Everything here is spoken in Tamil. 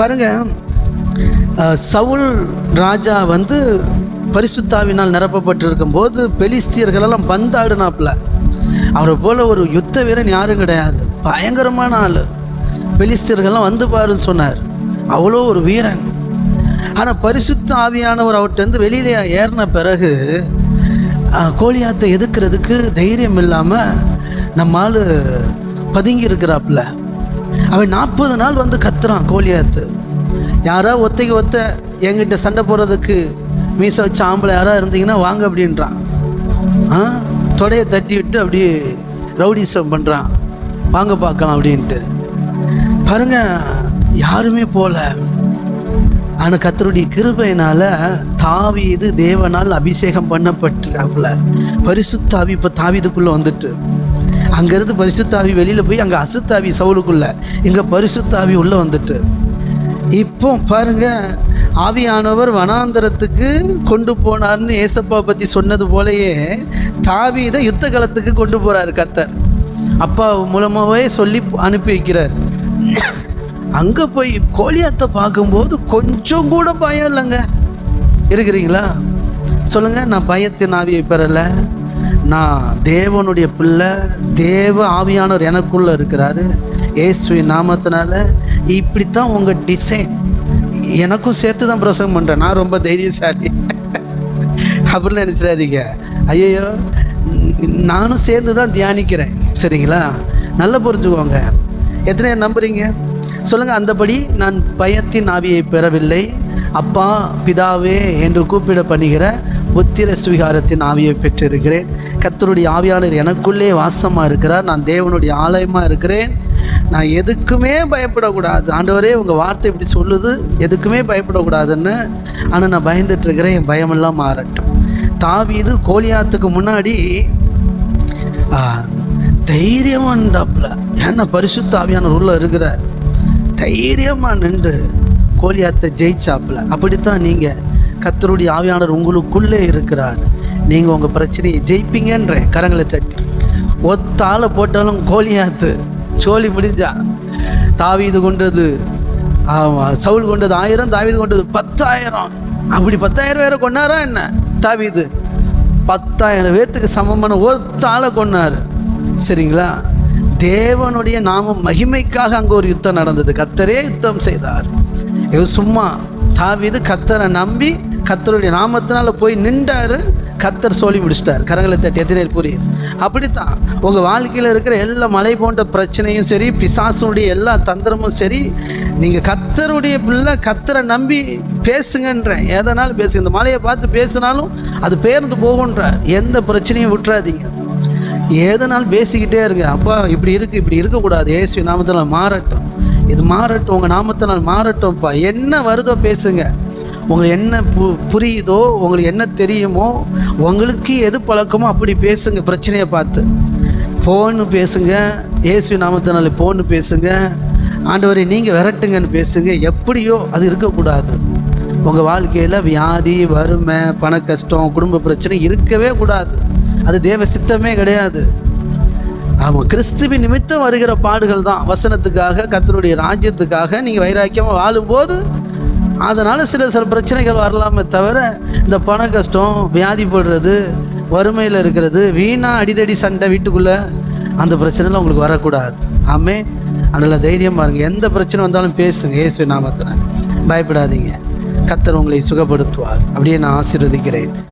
பாருங்க சவுல் ராஜா வந்து பரிசுத்தாவினால் நிரப்பப்பட்டிருக்கும் போது பெலிஸ்தியர்களெல்லாம் பந்தாடுனாப்புல. அவரை போல ஒரு யுத்த வீரன் யாரும் கிடையாது. பயங்கரமான ஆள். பெலிஸ்தியர்கள்லாம் வந்து பாருன்னு சொன்னார். அவ்வளோ ஒரு வீரன். ஆனால் பரிசுத்த ஆவியானவர் அவர்கிட்ட வெளியில ஏறின பிறகு கோழியாத்தை எதுக்குறதுக்கு தைரியம் இல்லாமல் நம்மால் ஆள் பதுங்கி இருக்கிறாப்புல அவன் நாற்பது நாள் வந்து கத்துறான் கோலியாத்து. யாரோ ஒத்தைக்கு ஒத்த என்கிட்ட சண்டை போடுறதுக்கு மீசை வச்ச ஆம்பளை யாராக இருந்தீங்கன்னா வாங்க அப்படின்றான். ஆ? தொடையை தட்டி விட்டு அப்படியே ரவுடிசம் பண்ணுறான் வாங்க பார்க்கலாம் அப்படின்ட்டு. பாருங்க யாருமே போகல ஆனால் கத்தருடைய தாவி இது தேவனால் அபிஷேகம் பண்ணப்பட்டுறாப்புல பரிசுத்தாவி இப்போ தாவிதுக்குள்ளே வந்துட்டு. அங்கேருந்து பரிசுத்தாவி வெளியில் போய் அங்கே அசுத்தாவி சவுலுக்குள்ள இங்கே பரிசுத்தாவி உள்ளே வந்துட்டு. இப்போ பாருங்க ஆவியானவர் வனாந்தரத்துக்கு கொண்டு போனார்னு ஏசப்பா பற்றி சொன்னது போலயே தாவீதை யுத்த களத்துக்கு கொண்டு போகிறார் கத்தர் அப்பா மூலமாகவே சொல்லி அனுப்பி வைக்கிறார். அங்கே போய் கோழியாத்தை பார்க்கும்போது கொஞ்சம் கூட பயம் இல்லைங்க. இருக்கிறீங்களா? சொல்லுங்கள் நான் பயத்தின் ஆவியை பெறலை. நான் தேவனுடைய பிள்ளை தேவ ஆவியானவர் எனக்குள்ளே இருக்கிறாரு. இயேசுவின் நாமத்தினால இப்படித்தான் உங்கள் டிசைன் எனக்கும் சேர்த்து தான் பிரசங்கம் பண்ணுறேன் நான் ரொம்ப தைரியசாலி. அப்படின்னு நினச்சிடாதீங்க. ஐயோ நானும் சேர்ந்து தான் தியானிக்கிறேன். சரிங்களா? நல்லா புரிஞ்சுக்கோங்க. எத்தனை பேர் நம்புறீங்க? சொல்லுங்கள் அந்தபடி நான் பயத்தின் ஆவியை பெறவில்லை. அப்பா பிதாவே என்று கூப்பிட பண்ணுகிற புத்திர சுவிகாரத்தின் ஆவியை பெற்றிருக்கிறேன். கத்தருடைய ஆவியாளர் எனக்குள்ளே வாசமாக இருக்கிறார். நான் தேவனுடைய ஆலயமாக இருக்கிறேன். நான் எதுக்குமே பயப்படக்கூடாது. ஆண்டவரே உங்கள் வார்த்தை இப்படி சொல்லுது. எதுக்குமே பயப்படக்கூடாதுன்னு. ஆனால் நான் பயந்துட்டுருக்கிறேன் என் பயமெல்லாம் மாறட்டும். தாவீது கோலியாத்துக்கு முன்னாடி ஆ, ஏன்னா பரிசுத்த ஆவியான உள்ள இருக்கிறார். தைரியமாக நின்று கோலியாத்தை ஜெயிச்சாப்புல. அப்படித்தான் நீங்கள் கத்தருடைய ஆவியானவர் உங்களுக்குள்ளே இருக்கிறார். நீங்கள் உங்கள் பிரச்சனையை ஜெயிப்பீங்கன்றேன் கரங்களை தட்டி. ஒத்த ஆளை போட்டாலும் கோலியாத்து சோழி முடிஞ்சா. தாவீது கொண்டது ஆமாம் சவுல் கொண்டது ஆயிரம் தாவீது கொண்டது பத்தாயிரம். அப்படி பத்தாயிரம் பேரை கொண்டாரா என்ன? தாவீது. பத்தாயிரம் பேர்த்துக்கு சமமான ஒத்த ஆளை கொண்டார் சரிங்களா? தேவனுடைய நாம மகிமைக்காக அங்கே ஒரு யுத்தம் நடந்தது. கத்தரே யுத்தம் செய்தார். சும்மா. தாவிது கத்தரை நம்பி கத்தருடைய நாமத்தினால் போய் நின்றாரு. கத்தர் சோழி முடிச்சிட்டார். கரங்களை தட்டி எத்தனை புரியுது? அப்படித்தான். உங்கள் வாழ்க்கையில் இருக்கிற எல்லா மலை போன்ற பிரச்சனையும் சரி பிசாசுடைய எல்லா தந்திரமும் சரி நீங்கள் கத்தருடைய பிள்ளை கத்தரை நம்பி பேசுங்கன்றேன். எதனாலும் பேசுங்க. இந்த மலையை பார்த்து பேசினாலும் அது பேர்ந்து போகுன்ற எந்த பிரச்சனையும் விட்டுறாதீங்க. ஏதனாலும் பேசிக்கிட்டே இருங்க. அப்பா இப்படி இருக்கு இப்படி இருக்கக்கூடாது. ஏசு நாமத்தினால் மாறட்டும். இது மாறட்டும். உங்கள் நாமத்தினால் மாறட்டும்ப்பா. என்ன வருதோ பேசுங்க. உங்களுக்கு என்ன பு புரியுதோ உங்களுக்கு என்ன தெரியுமோ உங்களுக்கு எது பழக்கமோ அப்படி பேசுங்க பிரச்சனையை பார்த்து. ஃபோன்னு பேசுங்க இயேசு நாமத்தினால ஃபோன்னு பேசுங்க ஆண்டவரை நீங்கள் விரட்டுங்கன்னு பேசுங்க எப்படியோ அது இருக்கக்கூடாது. உங்கள் வாழ்க்கையில் வியாதி வறுமை பண கஷ்டம் குடும்ப பிரச்சனை இருக்கவே கூடாது. அது தேவ சித்தமே கிடையாது. ஆமாம் கிறிஸ்துவின் நிமித்தம் வருகிற பாடுகள் தான். வசனத்துக்காக கத்தருடைய ராஜ்யத்துக்காக நீங்கள் வைராக்கியமாக வாழும்போது அதனால் சில சில பிரச்சனைகள் வரலாமே தவிர இந்த பண கஷ்டம் வியாதிப்படுறது வறுமையில் இருக்கிறது வீணாக அடிதடி சண்டை வீட்டுக்குள்ளே அந்த பிரச்சனைலாம் உங்களுக்கு வரக்கூடாது. ஆமே. அதனால் தைரியம் இருங்க எந்த பிரச்சனை வந்தாலும் பேசுங்க இயேசு நாமத்தில். பயப்படாதீங்க. கத்தர் உங்களை சுகப்படுத்துவார். அப்படியே நான் ஆசீர்வதிக்கிறேன்.